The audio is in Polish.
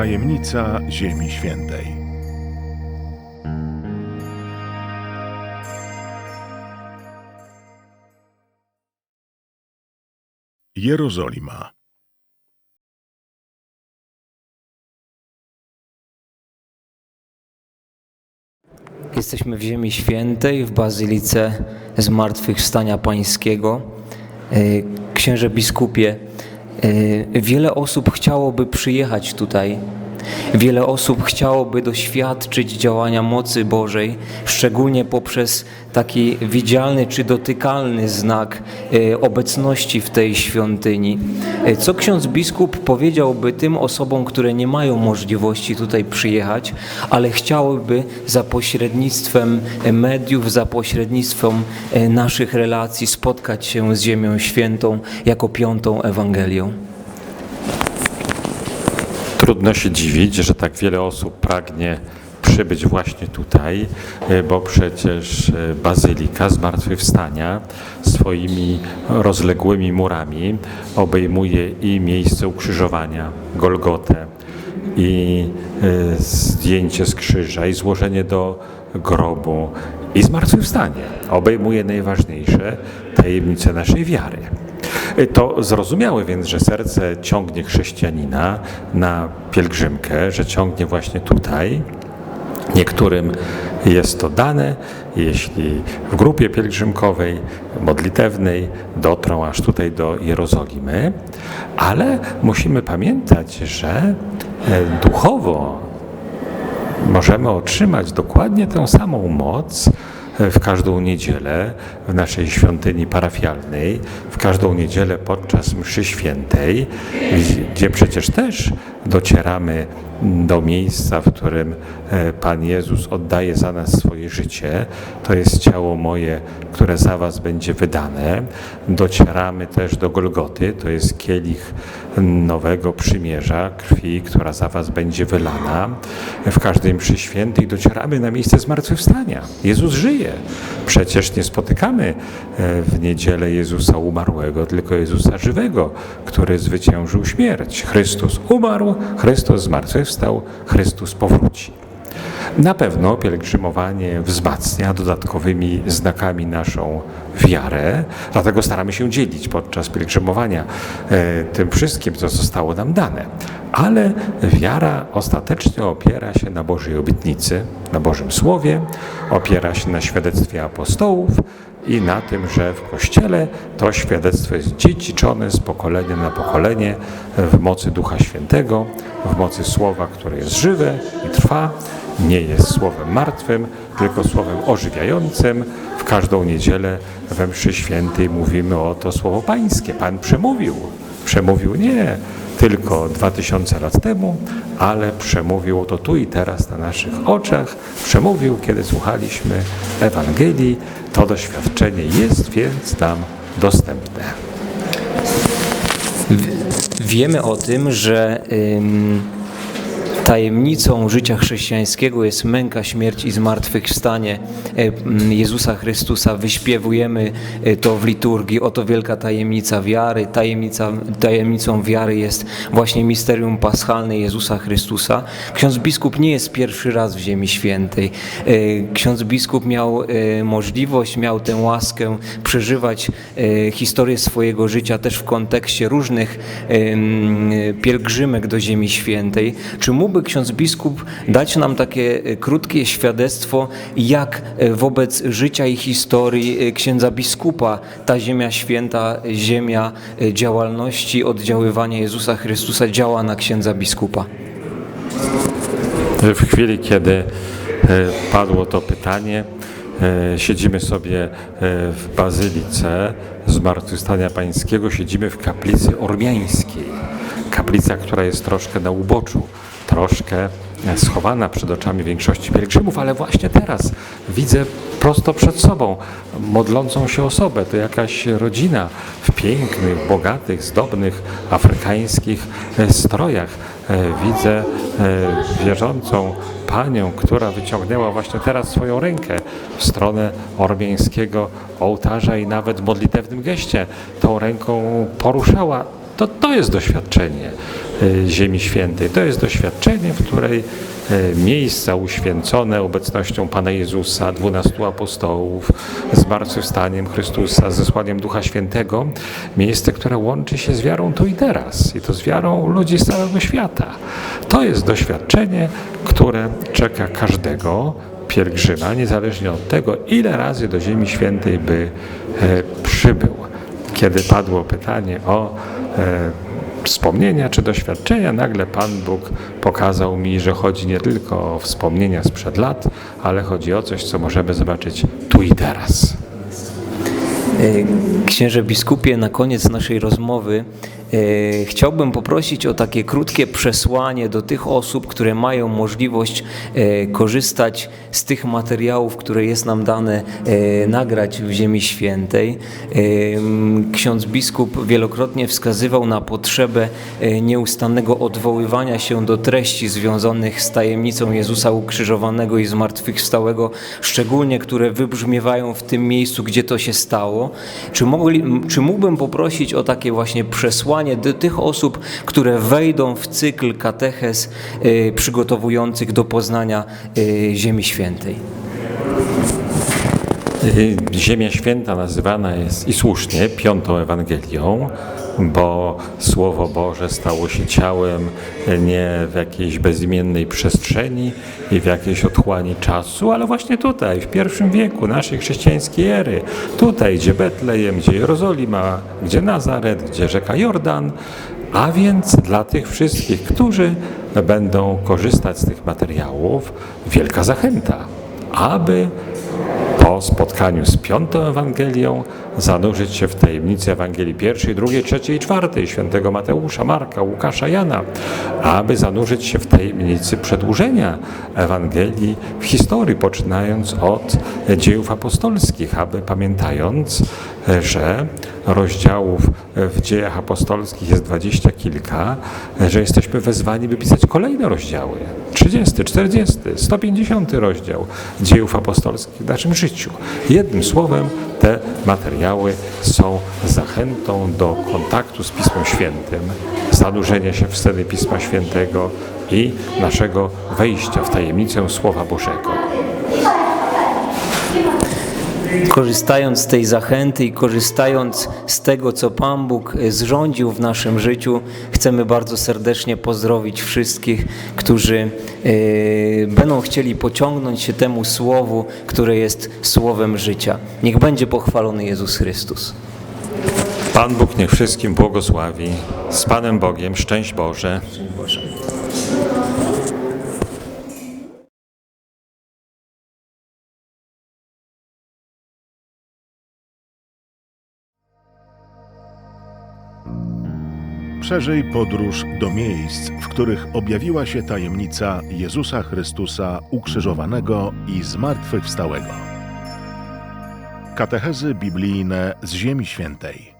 Tajemnica Ziemi Świętej. Jerozolima. Jesteśmy w Ziemi Świętej, w Bazylice Zmartwychwstania Pańskiego. E, Księże biskupie, e, wiele osób chciałoby przyjechać tutaj. Wiele osób chciałoby doświadczyć działania mocy Bożej, szczególnie poprzez taki widzialny czy dotykalny znak e, obecności w tej świątyni. E, Co ksiądz biskup powiedziałby tym osobom, które nie mają możliwości tutaj przyjechać, ale chciałyby za pośrednictwem e, mediów, za pośrednictwem naszych relacji spotkać się z Ziemią Świętą jako piątą Ewangelią? Trudno się dziwić, że tak wiele osób pragnie przybyć właśnie tutaj, e, bo przecież e, Bazylika Zmartwychwstania swoimi rozległymi murami obejmuje i miejsce ukrzyżowania, Golgotę, i e, zdjęcie z krzyża, i złożenie do grobu, i zmartwychwstanie. Obejmuje najważniejsze tajemnice naszej wiary. To zrozumiałe więc, że serce ciągnie chrześcijanina na pielgrzymkę, że ciągnie właśnie tutaj. Niektórym jest to dane, jeśli w grupie pielgrzymkowej, modlitewnej dotrą aż tutaj do Jerozolimy, ale musimy pamiętać, że e, duchowo możemy otrzymać dokładnie tę samą moc w każdą niedzielę w naszej świątyni parafialnej, w każdą niedzielę podczas mszy świętej, gdzie przecież też docieramy do miejsca, w którym e, Pan Jezus oddaje za nas swoje życie. To jest ciało moje, które za was będzie wydane. Docieramy też do Golgoty, to jest kielich nowego przymierza, krwi, która za was będzie wylana. W każdej mszy świętej docieramy na miejsce zmartwychwstania. Jezus żyje. Przecież nie spotykamy e, w niedzielę Jezusa umarłego, tylko Jezusa żywego, który zwyciężył śmierć. Chrystus umarł, Chrystus zmartwychwstał, Chrystus powróci. Na pewno pielgrzymowanie wzmacnia dodatkowymi znakami naszą wiarę, dlatego staramy się dzielić podczas pielgrzymowania e, tym wszystkim, co zostało nam dane. Ale wiara ostatecznie opiera się na Bożej obietnicy, na Bożym Słowie, opiera się na świadectwie apostołów i na tym, że w Kościele to świadectwo jest dziedziczone z pokolenia na pokolenie w mocy Ducha Świętego, w mocy Słowa, które jest żywe i trwa, nie jest słowem martwym, tylko słowem ożywiającym. W każdą niedzielę we mszy świętej mówimy o to słowo pańskie. Pan przemówił. Przemówił nie tylko dwa tysiące lat temu, ale przemówił to tu i teraz na naszych oczach. Przemówił, kiedy słuchaliśmy Ewangelii. To doświadczenie jest więc nam dostępne. Wiemy o tym, że tajemnicą życia chrześcijańskiego jest męka, śmierć i zmartwychwstanie e, Jezusa Chrystusa. Wyśpiewujemy e, to w liturgii. Oto wielka tajemnica wiary. Tajemnica, tajemnicą wiary jest właśnie misterium paschalne Jezusa Chrystusa. Ksiądz biskup nie jest pierwszy raz w Ziemi Świętej. E, Ksiądz biskup miał możliwość, miał tę łaskę przeżywać historię swojego życia też w kontekście różnych pielgrzymek do Ziemi Świętej. Czy mógłby ksiądz biskup dać nam takie e, krótkie świadectwo, jak e, wobec życia i historii e, księdza biskupa ta Ziemia Święta, ziemia działalności, oddziaływania Jezusa Chrystusa działa na księdza biskupa? W chwili, kiedy padło to pytanie, siedzimy sobie w Bazylice Zmartwychwstania Pańskiego, siedzimy w kaplicy ormiańskiej. Kaplica, która jest troszkę na uboczu, troszkę schowana przed oczami większości pielgrzymów, ale właśnie teraz widzę prosto przed sobą modlącą się osobę. To jakaś rodzina w pięknych, bogatych, zdobnych afrykańskich e, strojach. E, Widzę e, wierzącą panią, która wyciągnęła właśnie teraz swoją rękę w stronę ormiańskiego ołtarza i nawet w modlitewnym geście tą ręką poruszała. To, to jest doświadczenie Ziemi Świętej. To jest doświadczenie, w której e, miejsca uświęcone obecnością Pana Jezusa, dwunastu apostołów, zmartwychwstaniem Chrystusa, zesłaniem Ducha Świętego, miejsce, które łączy się z wiarą tu i teraz i to z wiarą ludzi z całego świata. To jest doświadczenie, które czeka każdego pielgrzyma, niezależnie od tego, ile razy do Ziemi Świętej by e, przybył. Kiedy padło pytanie o e, wspomnienia czy doświadczenia, nagle Pan Bóg pokazał mi, że chodzi nie tylko o wspomnienia sprzed lat, ale chodzi o coś, co możemy zobaczyć tu i teraz. Księże biskupie, na koniec naszej rozmowy chciałbym poprosić o takie krótkie przesłanie do tych osób, które mają możliwość e, korzystać z tych materiałów, które jest nam dane e, nagrać w Ziemi Świętej. E, Ksiądz biskup wielokrotnie wskazywał na potrzebę e, nieustannego odwoływania się do treści związanych z tajemnicą Jezusa ukrzyżowanego i zmartwychwstałego, szczególnie które wybrzmiewają w tym miejscu, gdzie to się stało. Czy, mogli, czy mógłbym poprosić o takie właśnie przesłanie do tych osób, które wejdą w cykl katechez e, przygotowujących do poznania e, Ziemi Świętej? Y, Ziemia Święta nazywana jest i słusznie piątą Ewangelią, bo Słowo Boże stało się ciałem nie w jakiejś bezimiennej przestrzeni i w jakiejś otchłani czasu, ale właśnie tutaj, w pierwszym wieku naszej chrześcijańskiej ery. Tutaj, gdzie Betlejem, gdzie Jerozolima, gdzie Nazaret, gdzie rzeka Jordan, a więc dla tych wszystkich, którzy będą korzystać z tych materiałów, wielka zachęta, aby po spotkaniu z piątą Ewangelią zanurzyć się w tajemnicy Ewangelii pierwszej, drugiej, trzeciej i czwartej świętego Mateusza, Marka, Łukasza, Jana, aby zanurzyć się w tajemnicy przedłużenia Ewangelii w historii, poczynając od dziejów apostolskich, aby pamiętając, że rozdziałów w dziejach apostolskich jest dwadzieścia kilka, że jesteśmy wezwani, by pisać kolejne rozdziały. 30, 40, 150 rozdział dziejów apostolskich w naszym życiu. Jednym słowem, te materiały są zachętą do kontaktu z Pismem Świętym, zanurzenia się w sceny Pisma Świętego i naszego wejścia w tajemnicę Słowa Bożego. Korzystając z tej zachęty i korzystając z tego, co Pan Bóg e, zrządził w naszym życiu, chcemy bardzo serdecznie pozdrowić wszystkich, którzy e, będą chcieli pociągnąć się temu słowu, które jest słowem życia. Niech będzie pochwalony Jezus Chrystus. Pan Bóg niech wszystkim błogosławi. Z Panem Bogiem, szczęść Boże. Boże. Przeżyj podróż do miejsc, w których objawiła się tajemnica Jezusa Chrystusa ukrzyżowanego i zmartwychwstałego. Katechezy biblijne z Ziemi Świętej.